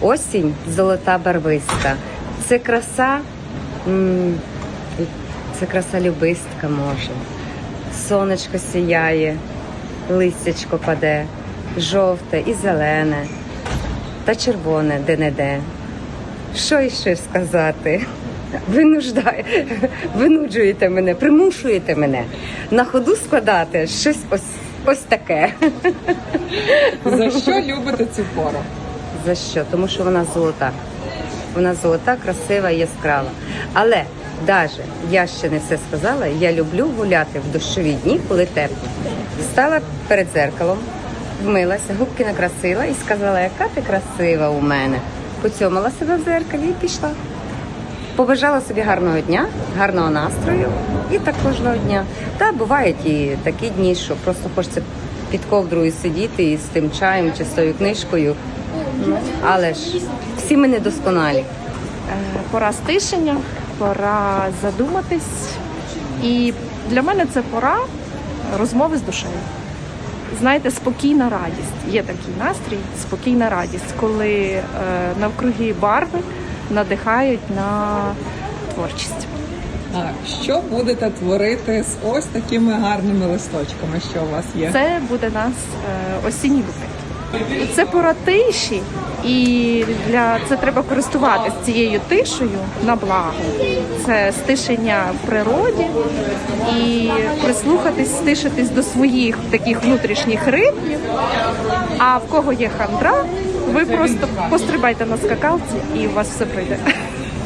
Осінь золота барвиста. Це краса, це краса любистка може. Сонечко сіяє, листячко паде, жовте і зелене, та червоне де-не-де. Що іще сказати? Винуждає, винуджуєте мене, примушуєте мене на ходу складати щось ось, ось таке. За що любите цю пору? За що? Тому що вона золота. Вона золота, красива яскрава. Але навіть я ще не все сказала. Я люблю гуляти в дощові дні, коли тепло. Стала перед зеркалом, вмилася, губки накрасила і сказала, яка ти красива у мене. Поцьомала себе в зеркалі і пішла. Побажала собі гарного дня, гарного настрою і так кожного дня. Та бувають і такі дні, що просто хочеться під ковдрою сидіти і з тим чаєм чи з тою книжкою. Але ж всі ми недосконалі. Е, пора стишення, пора задуматись. І для мене це пора розмови з душею. Знаєте, спокійна радість. Є такий настрій, спокійна радість, коли е, навкруги барви надихають на творчість. А що будете творити з ось такими гарними листочками, що у вас є? Це буде нас е, осінній букет. Це пора тиші, і для це треба користуватися цією тишею на благо. Це стишення в природі і прислухатись, стишитись до своїх таких внутрішніх ритмів. А в кого є хандра, ви просто пострибайте на скакалці і у вас все пройде.